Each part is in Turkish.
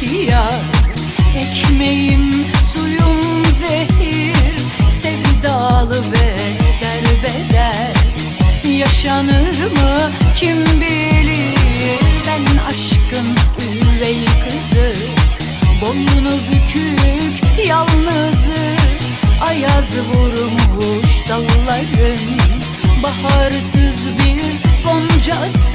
ki ya suyum zehir Sevdalı ve derbeder Yaşanır mı? Kim bilir? Ben aşkın üvey kızı Boynu bükük yalnızı. Ayaz vurmuş dalların Baharsız bir goncası.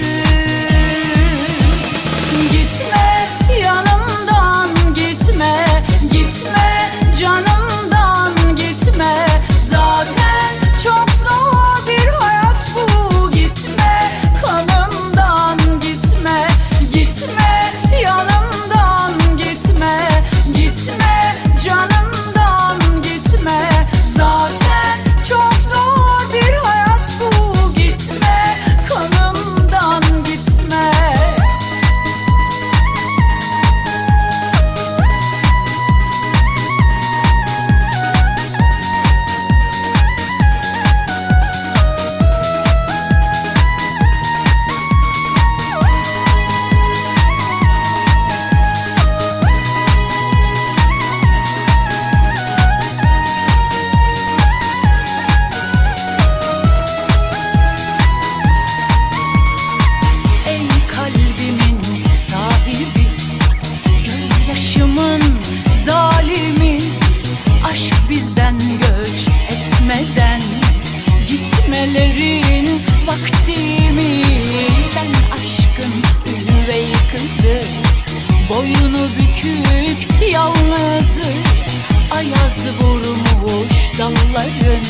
yolların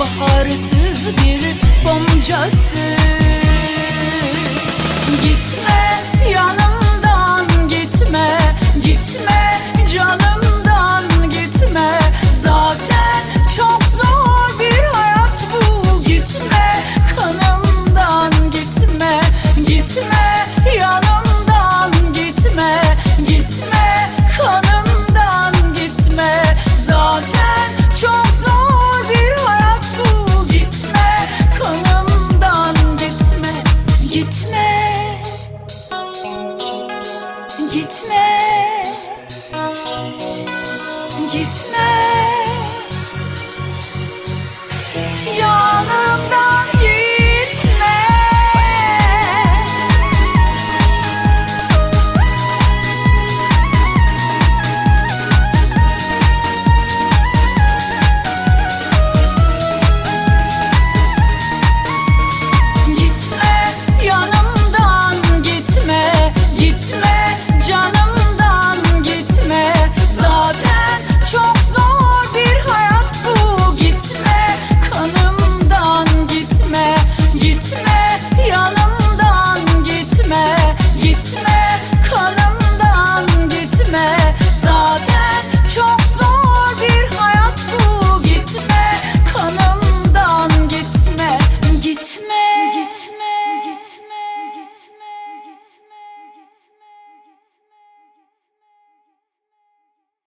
Baharsız bir boncası. Git gitme. Yanımdan gitme. Gitme yanımdan gitme. Gitme.